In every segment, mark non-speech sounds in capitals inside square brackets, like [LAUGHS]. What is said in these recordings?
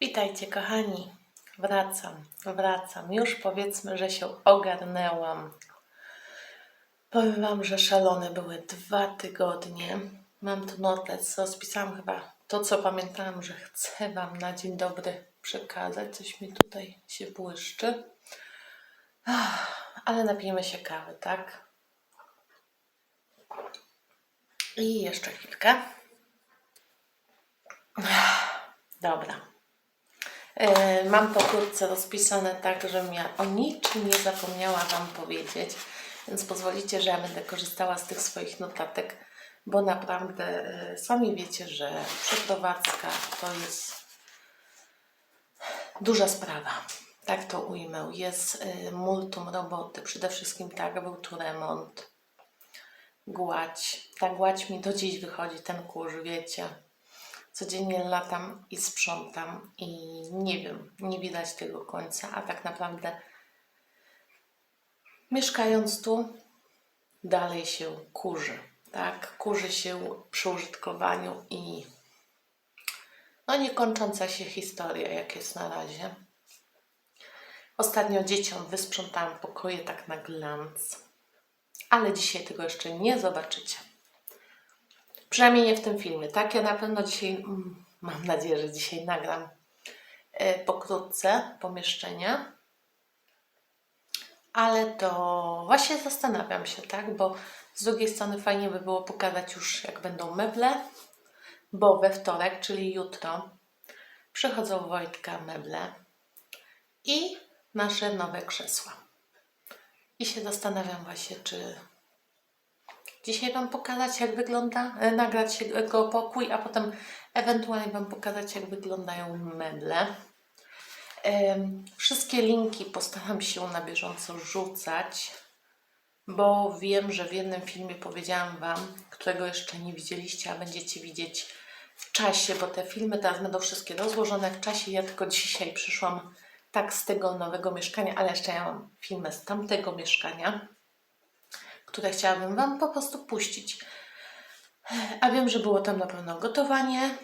Witajcie, kochani. Wracam, wracam. Już powiedzmy, że się ogarnęłam. Powiem Wam, że szalone były dwa tygodnie. Mam tu notes, rozpisałam chyba to, co pamiętałam, że chcę Wam na dzień dobry przekazać. Coś mi tutaj się błyszczy. Ale napijmy się kawy, tak? I jeszcze chwilkę. Dobra. E, Mam pokrótce rozpisane tak, żebym ja o niczym nie zapomniała Wam powiedzieć, więc pozwolicie, że ja będę korzystała z tych swoich notatek, bo naprawdę e, sami wiecie, że przeprowadzka to jest duża sprawa. Tak to ujmę. Jest e, multum roboty. Przede wszystkim tak, był tu remont, gładź. Ta gładź mi do dziś wychodzi, ten kurz, wiecie. Codziennie latam i sprzątam i nie wiem, nie widać tego końca, a tak naprawdę mieszkając tu dalej się kurzy, tak? Kurzy się przy użytkowaniu i no niekończąca się historia, jak jest na razie. Ostatnio dzieciom wysprzątałam pokoje tak na glans, ale dzisiaj tego jeszcze nie zobaczycie. Przynajmniej nie w tym filmie, tak? Ja na pewno dzisiaj, mm, mam nadzieję, że dzisiaj nagram e, pokrótce pomieszczenia. Ale to właśnie zastanawiam się, tak? Bo z drugiej strony fajnie by było pokazać już, jak będą meble, bo we wtorek, czyli jutro, przychodzą Wojtka meble i nasze nowe krzesła. I się zastanawiam właśnie, czy dzisiaj Wam pokazać, jak wygląda, e, nagrać jego pokój, a potem ewentualnie Wam pokazać, jak wyglądają meble. Wszystkie linki postaram się na bieżąco rzucać, bo wiem, że w jednym filmie powiedziałam Wam, którego jeszcze nie widzieliście, a będziecie widzieć w czasie, bo te filmy teraz będą wszystkie rozłożone w czasie. Ja tylko dzisiaj przyszłam tak z tego nowego mieszkania, ale jeszcze ja mam filmy z tamtego mieszkania które chciałabym Wam po prostu puścić. A wiem, że było tam na pewno gotowanie.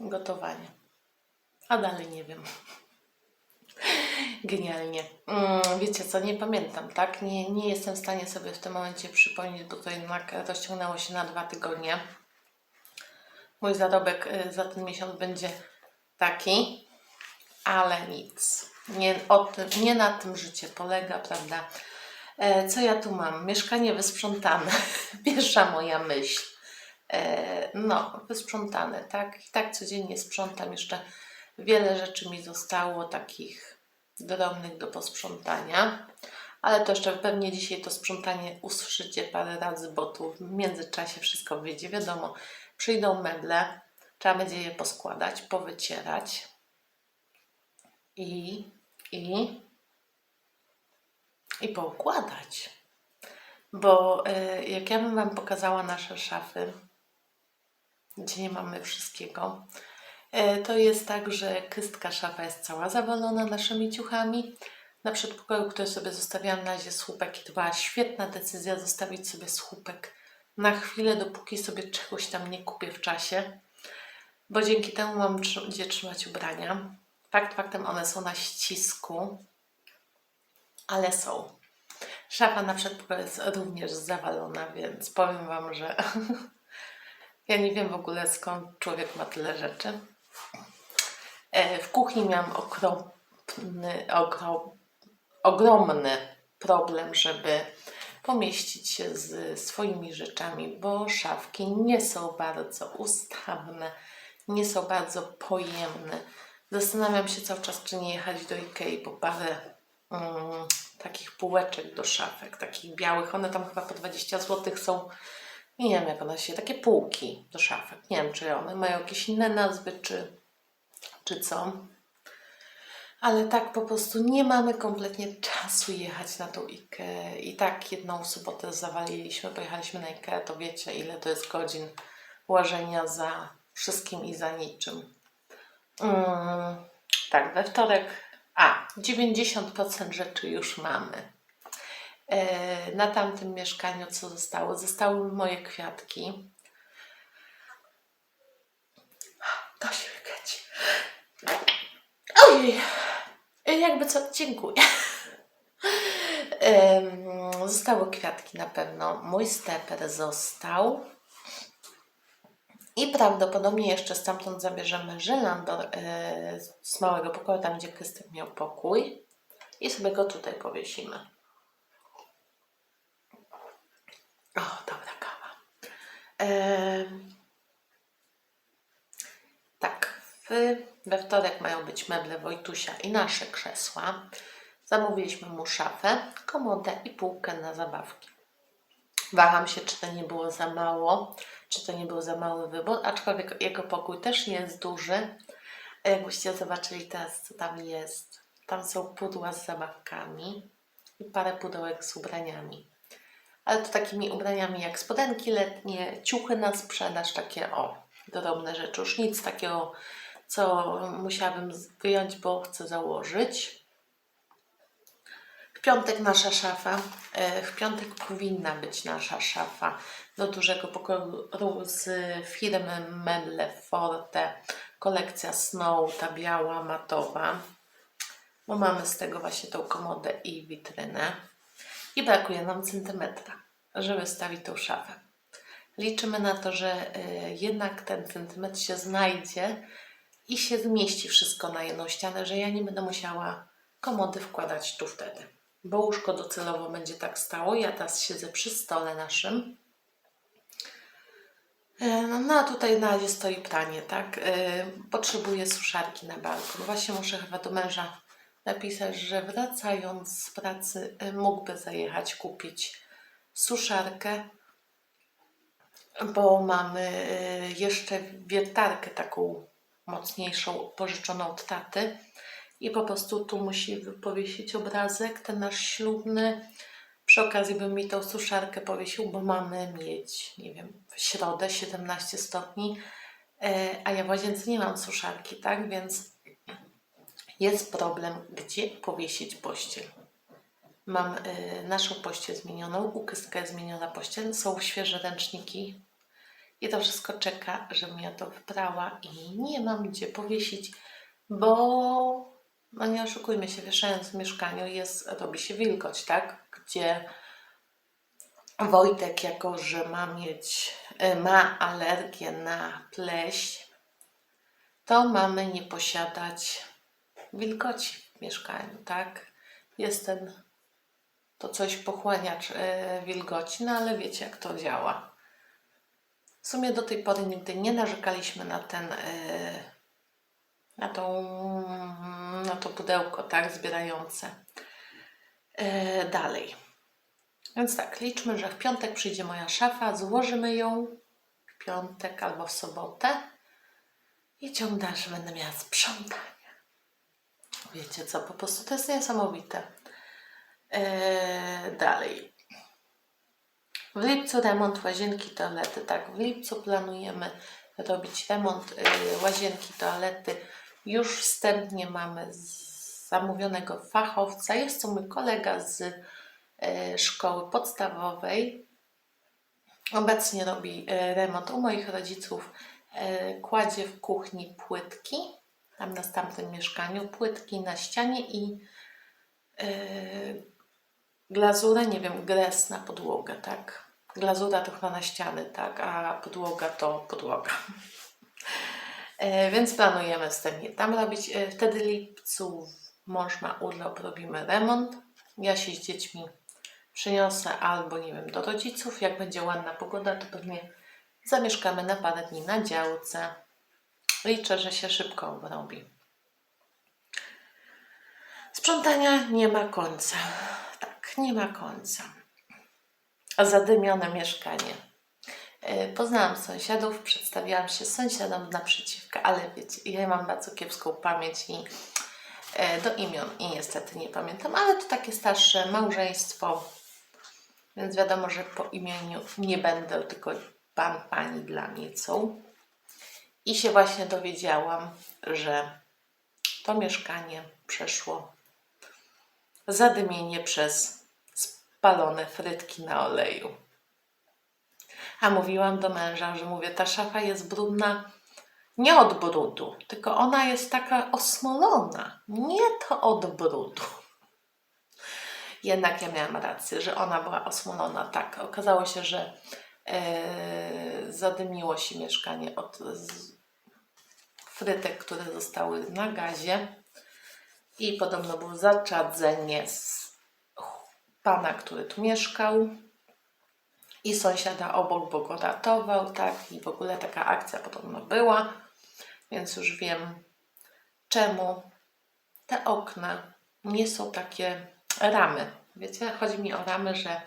Gotowanie. A dalej nie wiem. Genialnie. Mm, wiecie co, nie pamiętam, tak? Nie, nie jestem w stanie sobie w tym momencie przypomnieć, bo to jednak rozciągnęło się na dwa tygodnie. Mój zarobek y, za ten miesiąc będzie taki, ale nic. Nie, tym, nie na tym życie polega, prawda? E, co ja tu mam? Mieszkanie wysprzątane. [LAUGHS] Pierwsza moja myśl. E, no, wysprzątane, tak? I tak codziennie sprzątam. Jeszcze wiele rzeczy mi zostało takich drobnych do posprzątania. Ale to jeszcze pewnie dzisiaj to sprzątanie usłyszycie parę razy, bo tu w międzyczasie wszystko wyjdzie. Wiadomo, przyjdą meble, trzeba będzie je poskładać, powycierać i, i, i poukładać. Bo y, jak ja bym Wam pokazała nasze szafy, gdzie nie mamy wszystkiego, y, to jest tak, że krystka szafa jest cała zawalona naszymi ciuchami. Na przedpokoju, który sobie zostawiłam na razie słupek i to była świetna decyzja zostawić sobie słupek na chwilę, dopóki sobie czegoś tam nie kupię w czasie, bo dzięki temu mam gdzie trzymać ubrania. Fakt faktem one są na ścisku, ale są. Szafa na przedpokoju jest również zawalona, więc powiem Wam, że [LAUGHS] ja nie wiem w ogóle skąd człowiek ma tyle rzeczy. E, W kuchni miałam okropny, okro, ogromny problem, żeby pomieścić się z swoimi rzeczami, bo szafki nie są bardzo ustawne, nie są bardzo pojemne. Zastanawiam się cały czas, czy nie jechać do Ikei po parę mm, takich półeczek do szafek, takich białych. One tam chyba po 20 zł są. Nie wiem, jak one się, takie półki do szafek. Nie wiem, czy one mają jakieś inne nazwy, czy, czy co. Ale tak po prostu nie mamy kompletnie czasu jechać na tą Ikea. I tak jedną sobotę zawaliliśmy, pojechaliśmy na Ikea, to wiecie ile to jest godzin łażenia za wszystkim i za niczym. Mm, tak, we wtorek. A, 90% rzeczy już mamy. E, na tamtym mieszkaniu co zostało? Zostały moje kwiatki. To się wykręci. Ojej! Jakby co, dziękuję. Zostały kwiatki na pewno. Mój steper został. I prawdopodobnie jeszcze stamtąd zabierzemy żelandor e, z małego pokoju, tam gdzie Krystek miał pokój. I sobie go tutaj powiesimy. O, dobra kawa. Em, tak, w, we wtorek mają być meble Wojtusia i nasze krzesła. Zamówiliśmy mu szafę, komodę i półkę na zabawki. Waham się, czy to nie było za mało, czy to nie był za mały wybór, aczkolwiek jego pokój też nie jest duży. Jakbyście zobaczyli teraz, co tam jest. Tam są pudła z zabawkami i parę pudełek z ubraniami. Ale to takimi ubraniami jak spodenki letnie, ciuchy na sprzedaż, takie o, drobne rzeczy. Już nic takiego, co musiałabym wyjąć, bo chcę założyć. Piątek nasza szafa. E, W piątek powinna być nasza szafa do dużego pokoju z firmy Melle Forte. Kolekcja Snow, ta biała, matowa. Bo mamy z tego właśnie tą komodę i witrynę. I brakuje nam centymetra, żeby stawić tą szafę. Liczymy na to, że y, jednak ten centymetr się znajdzie i się zmieści wszystko na jedną ścianę, że ja nie będę musiała komody wkładać tu wtedy. Bo łóżko docelowo będzie tak stało. Ja teraz siedzę przy stole naszym. E, No, no a tutaj na razie stoi pranie, tak? E, Potrzebuję suszarki na balkon. Właśnie muszę chyba do męża napisać, że wracając z pracy e, mógłby zajechać kupić suszarkę, bo mamy jeszcze wiertarkę taką mocniejszą, pożyczoną od taty i po prostu tu musi powiesić obrazek, ten nasz ślubny. Przy okazji bym mi tą suszarkę powiesił, bo mamy mieć, nie wiem, w środę 17 stopni, e, a ja w łazience nie mam suszarki, tak? Więc jest problem, gdzie powiesić pościel. Mam y, naszą pościel zmienioną, u Krystka jest zmieniona pościel, są świeże ręczniki i to wszystko czeka, żebym ja to wybrała i nie mam gdzie powiesić, bo no nie oszukujmy się, wieszając w mieszkaniu jest, robi się wilgoć, tak? Gdzie Wojtek, jako że ma mieć, y, ma alergię na pleśń, to mamy nie posiadać wilgoci w mieszkaniu, tak? Jest ten, to coś pochłaniacz e, wilgoci, no ale wiecie jak to działa. W sumie do tej pory nigdy nie narzekaliśmy na ten, e, na tą, to pudełko, tak, zbierające. E, dalej. Więc tak, liczmy, że w piątek przyjdzie moja szafa, złożymy ją w piątek albo w sobotę i ciąg dalszy będę miała sprzątanie. Wiecie co, po prostu to jest niesamowite. Eee, dalej. W lipcu remont łazienki, toalety. Tak, w lipcu planujemy robić remont y, łazienki, toalety. Już wstępnie mamy zamówionego fachowca. Jest to mój kolega z e, szkoły podstawowej. Obecnie robi e, remont u moich rodziców. E, kładzie w kuchni płytki, tam na tamtym mieszkaniu, płytki na ścianie i glazurę, nie wiem, gres na podłogę, tak? Glazura to chyba na ściany, tak? A podłoga to podłoga. E, Więc planujemy wstępnie tam robić. E, Wtedy lipcu mąż ma urlop, robimy remont. Ja się z dziećmi przyniosę albo, nie wiem, do rodziców. Jak będzie ładna pogoda, to pewnie zamieszkamy na parę dni na działce. Liczę, że się szybko obrobi. Sprzątania nie ma końca. Tak, nie ma końca. A zadymione mieszkanie. E, Poznałam sąsiadów, przedstawiałam się sąsiadom naprzeciwka, ale wiecie, ja mam bardzo kiepską pamięć i e, do imion i niestety nie pamiętam, ale to takie starsze małżeństwo, więc wiadomo, że po imieniu nie będę, tylko pan, pani dla mnie są. I się właśnie dowiedziałam, że to mieszkanie przeszło zadymienie przez spalone frytki na oleju. A mówiłam do męża, że mówię, ta szafa jest brudna nie od brudu, tylko ona jest taka osmolona. Nie to od brudu. Jednak ja miałam rację, że ona była osmolona. Tak, okazało się, że e, zadymiło się mieszkanie od frytek, które zostały na gazie i podobno było zaczadzenie z pana, który tu mieszkał i sąsiada obok, bo go ratował, tak, i w ogóle taka akcja podobno była, więc już wiem czemu te okna nie są takie ramy. Wiecie, chodzi mi o ramy, że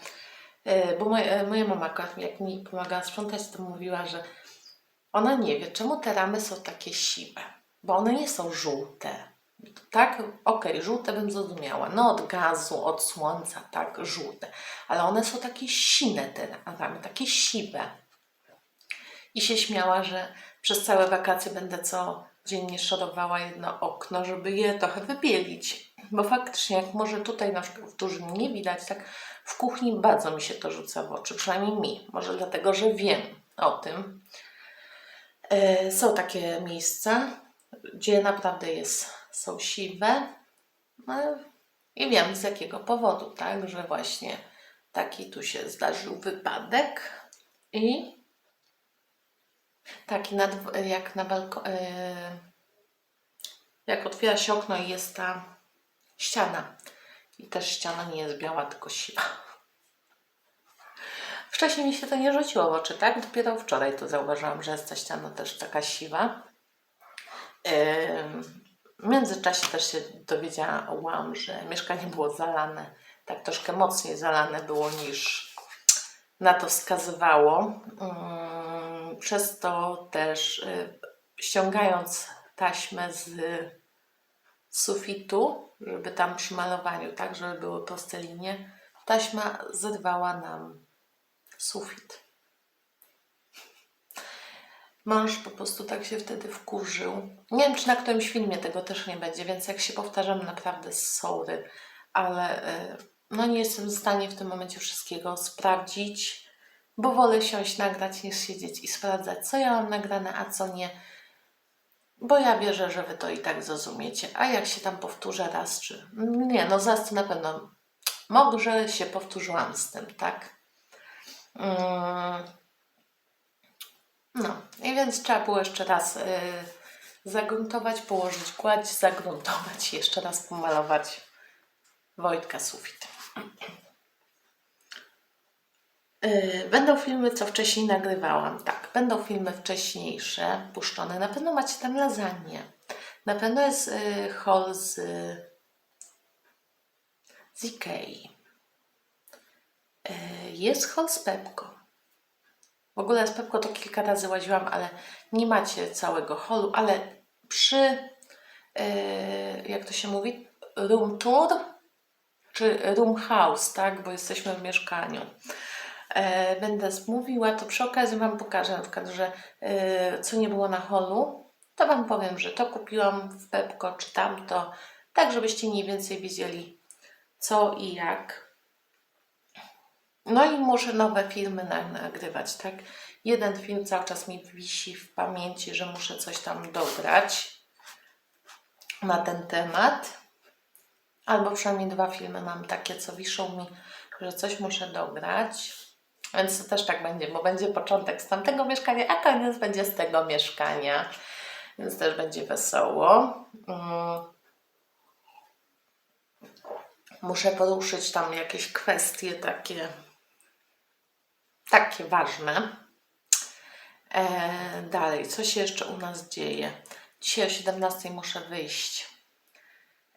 yy, bo moja, moja mama, jak mi pomagała sprzątać, to mówiła, że ona nie wie, czemu te ramy są takie siwe, bo one nie są żółte. Tak, okej, żółte bym zrozumiała. No od gazu, od słońca, tak, żółte. Ale one są takie sine te ramy, takie siwe. I się śmiała, że przez całe wakacje będę co dziennie szorowała jedno okno, żeby je trochę wybielić. Bo faktycznie, jak może tutaj na przykład w dużym nie widać, tak w kuchni bardzo mi się to rzuca w oczy, przynajmniej mi. Może dlatego, że wiem o tym. E, Są takie miejsca, gdzie naprawdę jest, są siwe. No, I wiem z jakiego powodu, tak, że właśnie taki tu się zdarzył wypadek i taki nad, jak na balkonie, jak otwiera się okno i jest ta ściana. I też ściana nie jest biała, tylko siwa. Wcześniej mi się to nie rzuciło w oczy, tak? Dopiero wczoraj to zauważyłam, że jest ta ściana też taka siwa. Ym, W międzyczasie też się dowiedziałam, że mieszkanie było zalane, tak troszkę mocniej zalane było niż na to wskazywało. Ym, Przez to też y, ściągając taśmę z sufitu, żeby tam przy malowaniu, tak, żeby były proste linie, taśma zerwała nam sufit. Mąż po prostu tak się wtedy wkurzył. Nie wiem, czy na którymś filmie tego też nie będzie, więc jak się powtarzam, naprawdę sorry, ale y, no nie jestem w stanie w tym momencie wszystkiego sprawdzić, bo wolę siąść, nagrać, niż siedzieć i sprawdzać, co ja mam nagrane, a co nie. Bo ja wierzę, że Wy to i tak zrozumiecie. A jak się tam powtórzę raz, czy... Nie, no zaraz to na pewno... Może się powtórzyłam z tym, tak? Mm. No, i więc trzeba było jeszcze raz y, zagruntować, położyć gładź, zagruntować jeszcze raz pomalować Wojtka sufit. Y, Będą filmy, co wcześniej nagrywałam. Tak, będą filmy wcześniejsze puszczone. Na pewno macie tam lasagne. Na pewno jest y, haul z, z Ikei. Y, Jest haul z Pepko. W ogóle z Pepko to kilka razy łaziłam, ale nie macie całego holu, ale przy, y, jak to się mówi, room tour czy room house, tak, bo jesteśmy w mieszkaniu. E, będę mówiła, to przy okazji Wam pokażę na przykład, że e, co nie było na holu, to Wam powiem, że to kupiłam w Pepko czy tamto, tak żebyście mniej więcej wiedzieli co i jak. No i muszę nowe filmy na- nagrywać, tak? Jeden film cały czas mi wisi w pamięci, że muszę coś tam dograć na ten temat. Albo przynajmniej dwa filmy mam takie, co wiszą mi, że coś muszę dograć. Więc to też tak będzie, bo będzie początek z tamtego mieszkania, a koniec będzie z tego mieszkania. Więc też będzie wesoło. Mm. Muszę poruszyć tam jakieś kwestie takie, takie ważne. E, dalej, co się jeszcze u nas dzieje? Dzisiaj o 17 muszę wyjść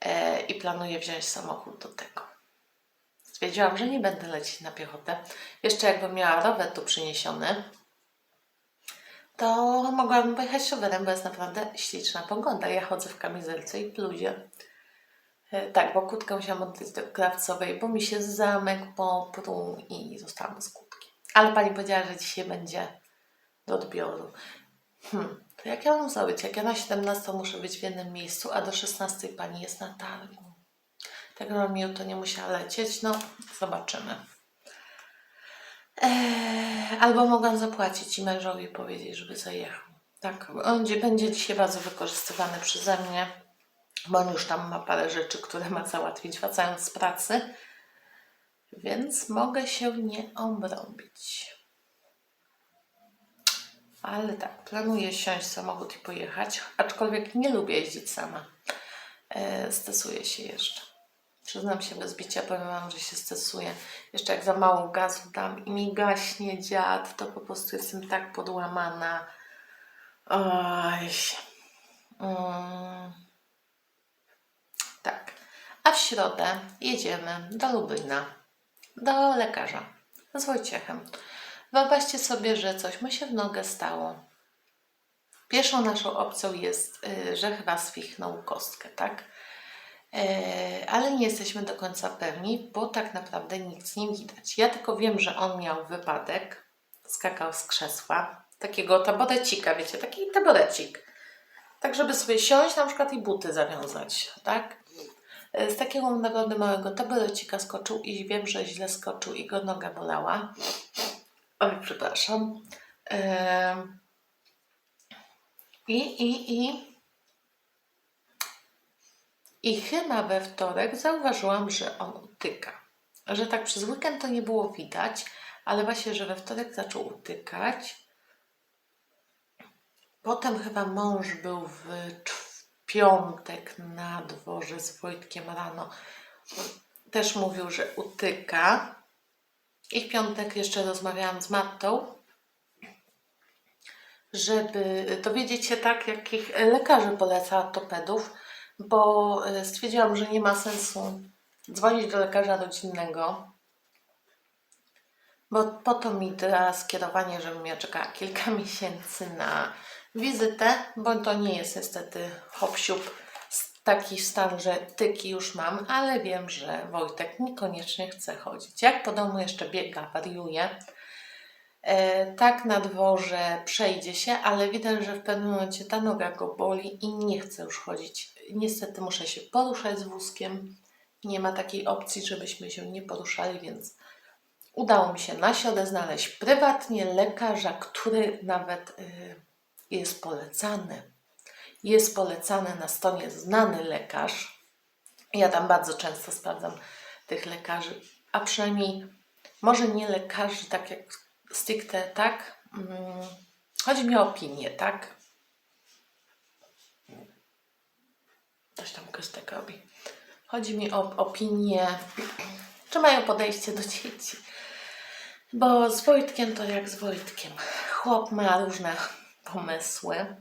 e, i planuję wziąć samochód do tego. Stwierdziłam, że nie będę lecieć na piechotę. Jeszcze jakbym miała rower tu przyniesiony, to mogłabym pojechać rowerem, bo jest naprawdę śliczna pogoda. Ja chodzę w kamizelce i bluzie. E, Tak, bo kłódkę musiałam oddać do krawcowej, bo mi się zamek popruł i zostałam bez kłódki. Ale pani powiedziała, że dzisiaj będzie do odbioru. Hmm, to jak ja mam zrobić? Jak ja na 17 muszę być w jednym miejscu, a do 16 pani jest na targu. Tak miło to nie musiała lecieć. No, zobaczymy. Eee, albo mogłam zapłacić i mężowi powiedzieć, żeby zajechał. Tak, będzie, będzie dzisiaj bardzo wykorzystywany przeze mnie, bo on już tam ma parę rzeczy, które ma załatwić wracając z pracy, więc mogę się nie obrobić. Ale tak, planuję siąść w samochód i pojechać, aczkolwiek nie lubię jeździć sama. E, stresuję się jeszcze. Przyznam się bez bicia, powiem Wam, że się stresuję. Jeszcze jak za mało gazu dam i mi gaśnie dziad, to po prostu jestem tak podłamana. Oj. Mm. Tak. A w środę jedziemy do Lublina, do lekarza z Wojciechem. Wyobraźcie sobie, że coś mu się w nogę stało. Pierwszą naszą opcją jest, y, że chyba swichnął kostkę, tak? E, ale nie jesteśmy do końca pewni, bo tak naprawdę nic nie widać. Ja tylko wiem, że on miał wypadek, skakał z krzesła, takiego taborecika, wiecie, taki taborecik. Tak, żeby sobie siąść na przykład i buty zawiązać, tak? E, Z takiego naprawdę małego taborecika skoczył i wiem, że źle skoczył i go noga bolała. Oj, przepraszam. Em, I, i, i i chyba we wtorek zauważyłam, że on utyka. Że tak przez weekend to nie było widać, ale właśnie, że we wtorek zaczął utykać. Potem chyba mąż był w cz- piątek na dworze z Wojtkiem rano. Też mówił, że utyka. I w piątek jeszcze rozmawiałam z Martą, żeby dowiedzieć się tak, jakich lekarzy poleca ortopedów, bo e, stwierdziłam, że nie ma sensu dzwonić do lekarza rodzinnego, bo po to mi da skierowanie, żebym ja czekała kilka [LAUGHS] miesięcy na wizytę, bo to nie jest niestety hop taki stan, że tyki już mam, ale wiem, że Wojtek niekoniecznie chce chodzić. Jak po domu jeszcze biega, wariuje, E, tak na dworze przejdzie się, ale widać, że w pewnym momencie ta noga go boli i nie chce już chodzić. Niestety muszę się poruszać z wózkiem. Nie ma takiej opcji, żebyśmy się nie poruszali, więc udało mi się na środę znaleźć prywatnie lekarza, który nawet y, jest polecany. Jest polecany na stronie znany lekarz. Ja tam bardzo często sprawdzam tych lekarzy, a przynajmniej może nie lekarzy, tak jak stricte, tak? Mm, Chodzi mi o opinię, tak? Coś tam Krystek robi. Chodzi mi o opinię, czy mają podejście do dzieci. Bo z Wojtkiem to jak z Wojtkiem. Chłop ma różne pomysły.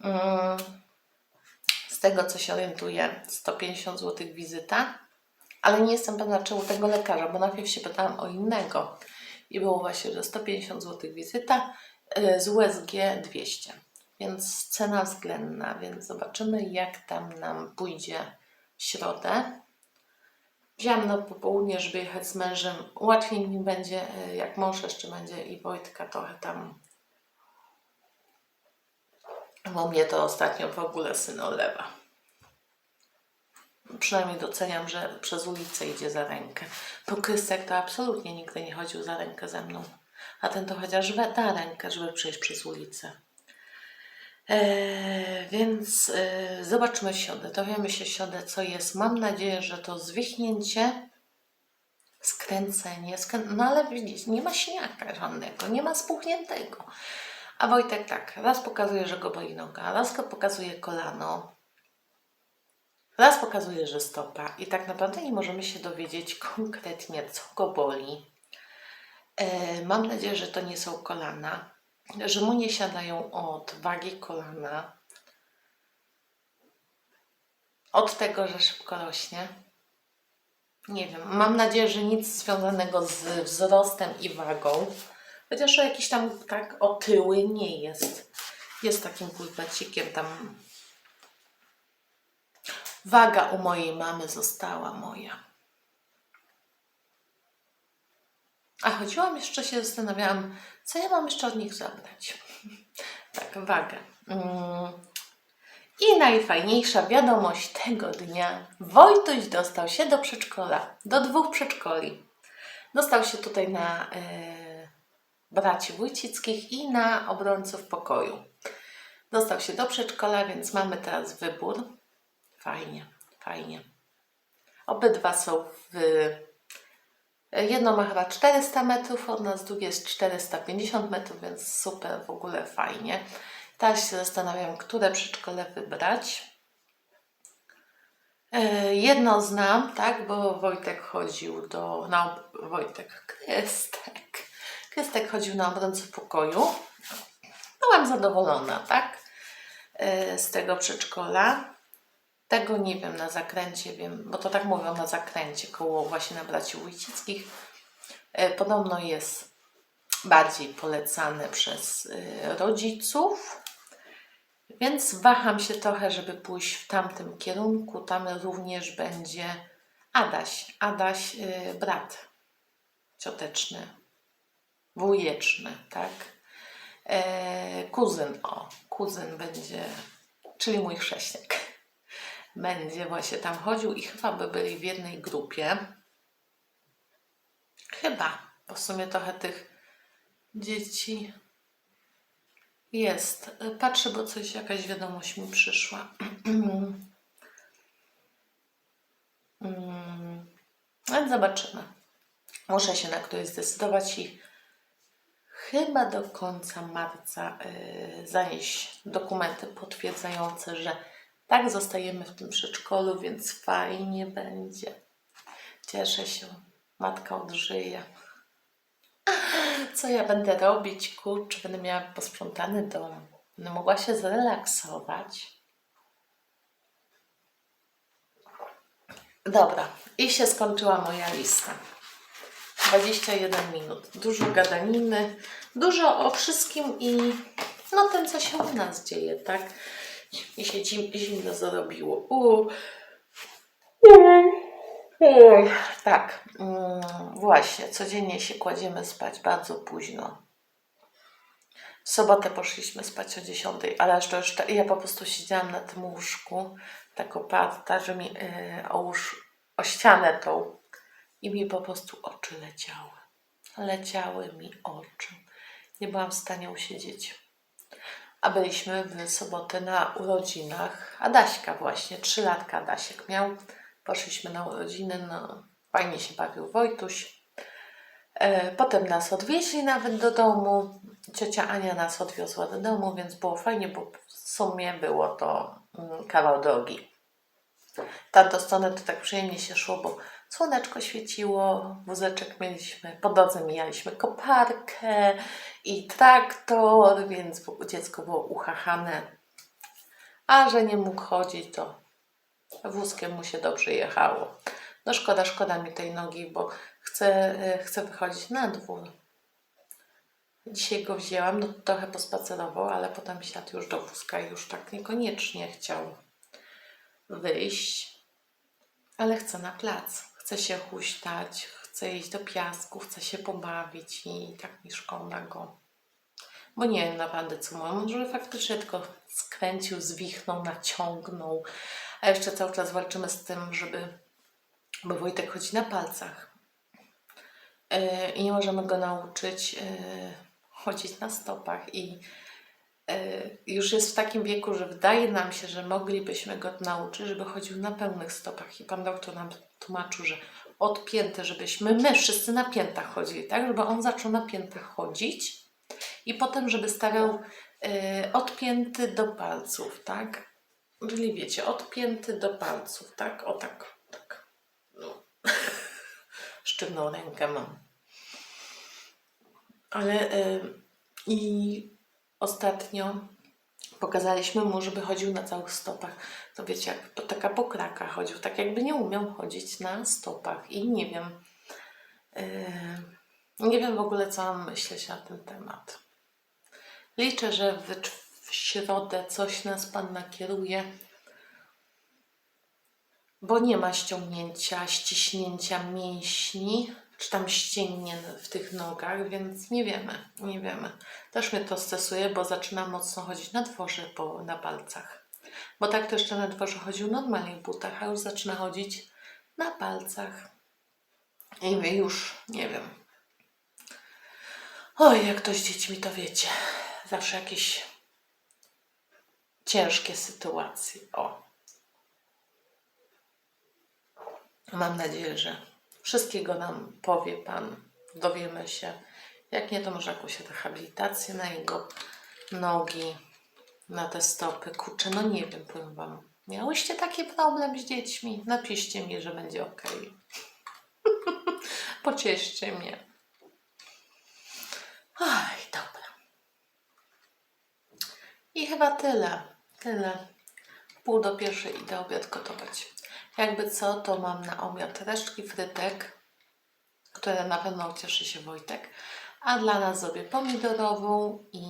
Mm, Z tego co się orientuję, 150 zł wizyta, ale nie jestem pewna, czy u tego lekarza, bo najpierw się pytałam o innego i było właśnie, że 150 zł wizyta, y, z USG 200, więc cena względna, więc zobaczymy jak tam nam pójdzie w środę. Wziąłam na popołudnie, żeby jechać z mężem. Łatwiej mi będzie, y, jak mąż jeszcze będzie i Wojtka trochę tam, bo mnie to ostatnio w ogóle syn olewa. Przynajmniej doceniam, że przez ulicę idzie za rękę. Bo Krystek to absolutnie nigdy nie chodził za rękę ze mną. A ten to chociaż da rękę, żeby przejść przez ulicę. Eee, więc e, zobaczymy środę. Dowiemy się środę, co jest. Mam nadzieję, że to zwichnięcie, skręcenie, skrę... no ale widzisz, nie ma śniaka żadnego, nie ma spuchniętego. A Wojtek tak, raz pokazuje, że go boli noga, raz pokazuje kolano, Raz pokazuje, że stopa i tak naprawdę nie możemy się dowiedzieć konkretnie, co go boli. E, mam nadzieję, że to nie są kolana, że mu nie siadają od wagi kolana, od tego, że szybko rośnie. Nie wiem, mam nadzieję, że nic związanego z wzrostem i wagą, chociaż jakiś tam tak otyły nie jest. Jest takim pulpecikiem tam Waga u mojej mamy została moja. A chodziłam jeszcze, się zastanawiałam, co ja mam jeszcze od nich zabrać. [LAUGHS] tak, wagę. Mm. I najfajniejsza wiadomość tego dnia. Wojtuś dostał się do przedszkola, do dwóch przedszkoli. Dostał się tutaj na e, braci Wójcickich i na obrońców pokoju. Dostał się do przedszkola, więc mamy teraz wybór. Fajnie, fajnie. Obydwa są w. Jedno ma chyba 400 metrów od nas, drugie jest 450 metrów, więc super, w ogóle fajnie. Teraz się zastanawiam, które przedszkole wybrać. E, Jedno znam, tak, bo Wojtek chodził do. No, Wojtek, Krystek. Krystek chodził na obrońcę pokoju. Byłam zadowolona, tak, e, z tego przedszkola. Tego nie wiem na zakręcie, wiem, bo to tak mówią na zakręcie, koło właśnie na braci Wójcickich. E, Podobno jest bardziej polecane przez e, rodziców, więc waham się trochę, żeby pójść w tamtym kierunku. Tam również będzie Adaś, Adaś brat cioteczny, wujeczny, tak? E, kuzyn, o, kuzyn będzie, czyli mój chrześniak, będzie właśnie tam chodził i chyba by byli w jednej grupie. Chyba, bo w sumie trochę tych dzieci jest. Patrzę, bo coś, jakaś wiadomość mi przyszła. [CLEARS THROAT] Mm, Więc zobaczymy. Muszę się na któryś zdecydować i chyba do końca marca y, zanieść dokumenty potwierdzające, że tak zostajemy w tym przedszkolu, więc fajnie będzie. Cieszę się. Matka odżyje. Co ja będę robić? Kurczę, będę miała posprzątany dom. Będę mogła się zrelaksować. Dobra, i się skończyła moja lista. 21 minut. Dużo gadaniny, dużo o wszystkim i no tym, co się u nas dzieje, tak? I się zim, zimno zarobiło. U. Tak, mm, właśnie, codziennie się kładziemy spać bardzo późno. W sobotę poszliśmy spać o 10, ale aż to ta- ja po prostu siedziałam na tym łóżku, tak oparta, że mi yy, o, łóż, o ścianę tą i mi po prostu oczy leciały. Leciały mi oczy. Nie byłam w stanie usiedzieć. A byliśmy w sobotę na urodzinach Adaśka właśnie, trzylatka Adasiek miał. Poszliśmy na urodziny, no fajnie się bawił Wojtuś. E, Potem nas odwieźli nawet do domu. Ciocia Ania nas odwiozła do domu, więc było fajnie, bo w sumie było to mm, kawał drogi. Tamtą stronę to tak przyjemnie się szło, bo słoneczko świeciło, wózeczek mieliśmy, po drodze mijaliśmy koparkę i traktor, więc dziecko było uchachane. A że nie mógł chodzić, to wózkiem mu się dobrze jechało. No szkoda, szkoda mi tej nogi, bo chcę, e, chcę wychodzić na dwór. Dzisiaj go wzięłam, no trochę pospacerował, ale potem siadł już do wózka i już tak niekoniecznie chciał wyjść. Ale chcę na plac. Chcę się huśtać, chcę iść do piasku, chcę się pobawić i tak mi szkoda go. Bo nie wiem naprawdę co mam. Może faktycznie tylko skręcił, zwichnął, naciągnął. A jeszcze cały czas walczymy z tym, żeby. Bo Wojtek chodzi na palcach. Yy, I nie możemy go nauczyć yy, chodzić na stopach. I już jest w takim wieku, że wydaje nam się, że moglibyśmy go nauczyć, żeby chodził na pełnych stopach. I pan doktor nam tłumaczył, że odpięte, żebyśmy my wszyscy na piętach chodzili, tak? Żeby on zaczął na piętach chodzić i potem, żeby stawiał y, odpięty do palców, tak? Czyli wiecie, odpięty do palców, tak? O tak, tak. No. [LAUGHS] Rękę mam. Ale y, i ostatnio pokazaliśmy mu, żeby chodził na całych stopach. To wiecie, jak to taka pokraka chodził, tak jakby nie umiał chodzić na stopach. I nie wiem, y, nie wiem w ogóle, co mam myśleć na ten temat. Liczę, że w, w środę coś nas Pan nakieruje, bo nie ma ściągnięcia, ściśnięcia mięśni, czy tam ścięgien w tych nogach, więc nie wiemy, nie wiemy. Też mnie to stresuje, bo zaczyna mocno chodzić na dworze po, na palcach. Bo tak to jeszcze na dworze chodził normalnie w butach, a już zaczyna chodzić na palcach. I już, nie wiem, Oj, jak to z dziećmi, to wiecie. Zawsze jakieś ciężkie sytuacje. O. Mam nadzieję, że wszystkiego nam powie Pan, dowiemy się. Jak nie, to może jakąś rehabilitację na jego nogi, na te stopy. Kurczę, no nie wiem, powiem Wam. Miałyście taki problem z dziećmi? Napiszcie mi, że będzie ok. [LAUGHS] Pocieszcie mnie. Aj, dobra. I chyba tyle. Tyle. Pół do pierwszej idę obiad gotować. Jakby co, to mam na obiad resztki frytek, które na pewno cieszy się Wojtek. A dla nas zrobię pomidorową i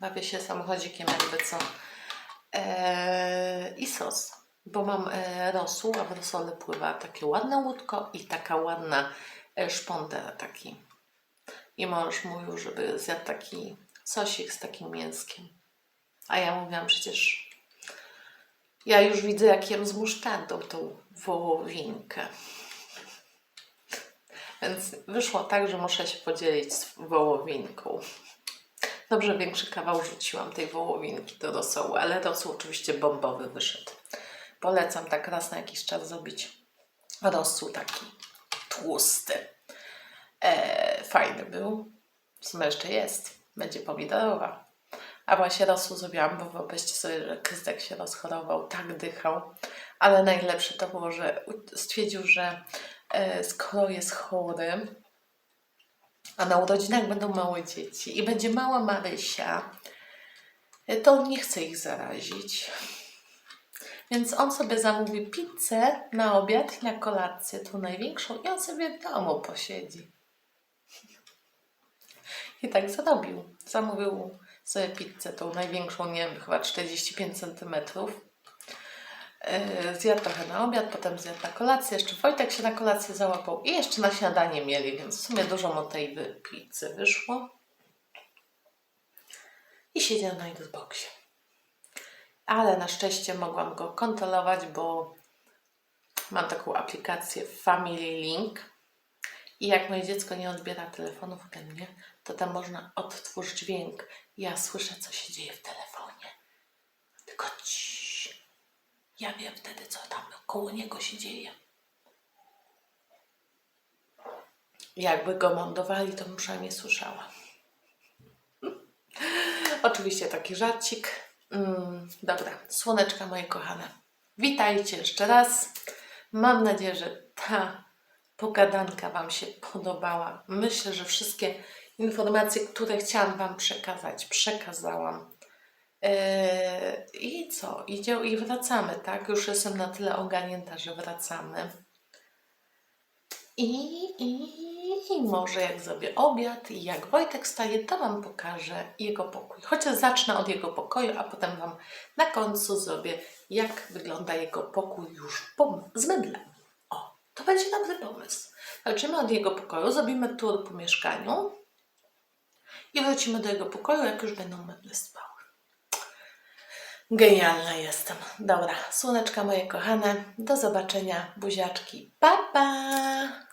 bawię się samochodzikiem, jakby co. Eee, I sos, bo mam e, rosół, a w rosole pływa takie ładne łódko i taka ładna e, szpondera taki. I mąż mówił, żeby zjadł taki sosik z takim mięskiem. A ja mówiłam przecież, ja już widzę jak jem z musztardą tą wołowinkę. Więc wyszło tak, że muszę się podzielić z wołowinką. Dobrze, większy kawał rzuciłam tej wołowinki do rosołu, ale rosół oczywiście bombowy wyszedł. Polecam tak raz na jakiś czas zrobić rosół taki tłusty. E, fajny był. W sumie jeszcze jest. Będzie pomidorowa. A właśnie rosół zrobiłam, bo wyobraźcie sobie, że Krystek się rozchorował, tak dychał. Ale najlepsze to było, że stwierdził, że e, skoro jest chory, a na urodzinach będą małe dzieci i będzie mała Marysia, e, to on nie chce ich zarazić. Więc on sobie zamówi pizzę na obiad i na kolację, tą największą, i on sobie w domu posiedzi. [LAUGHS] I tak zrobił. Zamówił sobie pizzę, tą największą, nie wiem, chyba 45 cm. Zjadł trochę na obiad, potem zjadł na kolację. Jeszcze Wojtek się na kolację załapał i jeszcze na śniadanie mieli, więc w sumie dużo mu tej pizzy wyszło. I siedział na Xboxie. Ale na szczęście mogłam go kontrolować, bo mam taką aplikację Family Link. I jak moje dziecko nie odbiera telefonów ode mnie, to tam można odtwórz dźwięk. Ja słyszę, co się dzieje w telefonie. Tylko ciii. Ja wiem wtedy, co tam koło niego się dzieje. Jakby go mordowali, to bym przynajmniej słyszała. [LAUGHS] Oczywiście taki żarcik. Mm, dobra, słoneczka moje kochane. Witajcie jeszcze raz. Mam nadzieję, że ta pogadanka Wam się podobała. Myślę, że wszystkie informacje, które chciałam Wam przekazać, przekazałam. Eee, I co? Idzie i wracamy, tak? Już jestem na tyle ogarnięta, że wracamy. I, i, I może jak zrobię obiad i jak Wojtek staje, to Wam pokażę jego pokój. Chociaż zacznę od jego pokoju, a potem Wam na końcu zrobię, jak wygląda jego pokój już po, z meblami. O, to będzie dobry pomysł. Zaczniemy od jego pokoju, zrobimy tour po mieszkaniu i wrócimy do jego pokoju, jak już będą meble spały. Genialna jestem. Dobra, słoneczka moje kochane. Do zobaczenia, buziaczki. Pa, pa!